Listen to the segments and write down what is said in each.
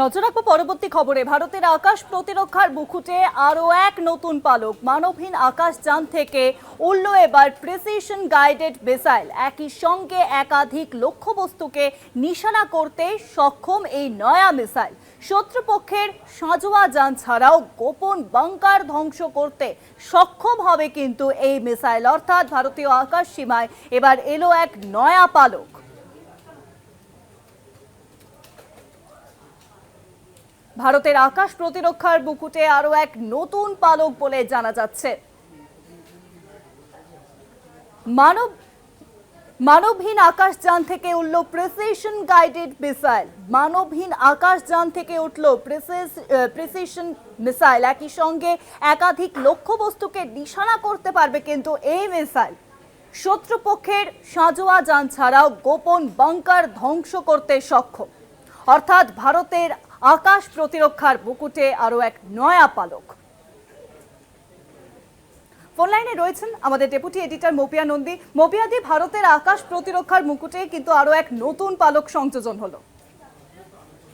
নজর রাখব পরবর্তী খবরে। ভারতের আকাশ প্রতিরক্ষার মুকুটে আরও এক নতুন পালক। মানবহীন আকাশযান থেকে উড়ল এবার প্রিসিশন গাইডেড মিসাইল। একই সঙ্গে একাধিক লক্ষ্যবস্তুকে নিশানা করতে সক্ষম এই নয়া মিসাইল। শত্রুপক্ষের সাঁজোয়া যান ছাড়াও গোপন বাংকার ধ্বংস করতে সক্ষম হবে কিন্তু এই মিসাইল। অর্থাৎ ভারতীয় আকাশ সীমায় এবার এলো এক নয়া পালক। ভারতের আকাশ প্রতিরক্ষার বুকুটে আরও এক নতুন পালক বলে জানা যাচ্ছে। মানব, মানবহীন আকাশযান থেকে উঠল প্রিসিশন গাইডেড মিসাইল। মানবহীন আকাশযান থেকে উঠল প্রিসিশন মিসাইল। একই সঙ্গে একাধিক লক্ষ্যবস্তুকে নিশানা করতে পারবে কিন্তু এই মিসাইল। শত্রুপক্ষের সাঁজোয়া যান ছাড়াও গোপন বাংকার ধ্বংস করতে সক্ষম। অর্থাৎ ভারতের আকাশ প্রতিরক্ষার বুকুটে আরও এক নয়া পালক। ফোন লাইনে রয়েছেন আমাদের ডেপুটি এডিটর মোপিয়া নন্দী। মোপিয়াদি ভারতের আকাশ প্রতিরক্ষার মুকুটে কিন্তু আরও এক নতুন পালক সংযোজন হলো।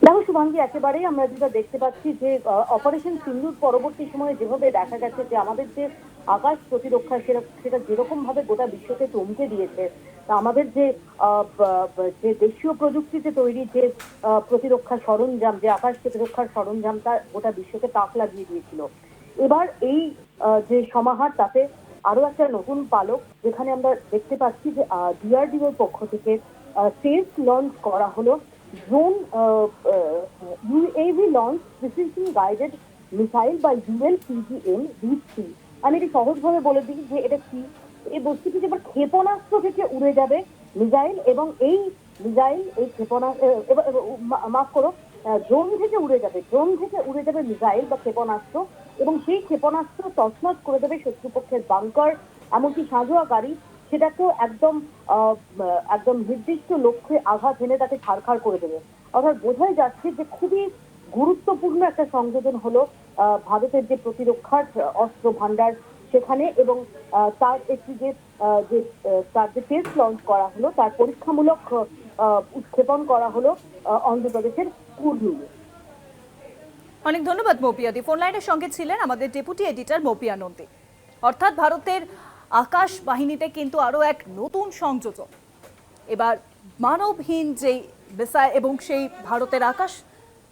দেখো শুভাঙ্গী, একেবারেই আমরা যেটা দেখতে পাচ্ছি যে অপারেশন সিন্ধুর পরবর্তী সময়ে যেভাবে দেখা গেছে যে, আমাদের যে আকাশ প্রতিরক্ষা সেটা যেরকম ভাবে গোটা বিশ্বকে চমকে দিয়েছে, তা আমাদের যে যে দেশীয় প্রযুক্তিতে তৈরি যে প্রতিরক্ষা সরঞ্জাম, যে আকাশ প্রতিরক্ষার সরঞ্জাম তা গোটা বিশ্বকে তাক লাগিয়ে দিয়েছিল। এবার এই যে সমাহার, তাতে আরও একটা নতুন পালক, যেখানে আমরা দেখতে পাচ্ছি যে ডিআরডিওর পক্ষ থেকে টেস্ট লঞ্চ করা হলো। Drone UAV launch, precision guided missile বা ইউএল পিজিএম থ্রি। আমি এটি সহজভাবে বলে দিই যে এটা কি? এই বস্তুটি যেবার ক্ষেপণাস্ত্র থেকে উড়ে যাবে, মিসাইল এবং এই মিসাইল, এই ক্ষেপণাস্ত্র মাফ করো ড্রোন থেকে উড়ে যাবে, ড্রোন থেকে উড়ে যাবে মিসাইল বা ক্ষেপণাস্ত্র এবং সেই ক্ষেপণাস্ত্র তছনছ করে দেবে শত্রুপক্ষের বাংকার, এমনকি সাঁজোয়া গাড়ি, সেটাকেও একদম একদম নির্দিষ্ট লক্ষ্যে আঘাত এনে তাকে ছাড়খাড় করে দেবে। অর্থাৎ বোঝাই যাচ্ছে যে খুবই গুরুত্বপূর্ণ একটা সংযোজন হলো ভারতের যে প্রতিরক্ষার অস্ত্র ভান্ডার সেখানে এবং তার একটি যে তার যে টেস্ট লঞ্চ করা হলো, তার পরীক্ষামূলক উৎক্ষেপণ করা হলো অন্ধ্রপ্রদেশের কুর্নুলে অনেক ধন্যবাদ মোপিয়াদি ফোন লাইনের সঙ্গে ছিলেন আমাদের ডেপুটি এডিটর মোপিয়া নন্দী। অর্থাৎ ভারতের আকাশ বাহিনীতে কিন্তু আরও এক নতুন সংযোজন। এবার মানবহীন যেই মিসাইল এবং সেই ভারতের আকাশ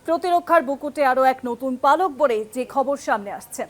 প্রতিরক্ষার বুকুটে আরও এক নতুন পালক বলে যে খবর সামনে আসছে।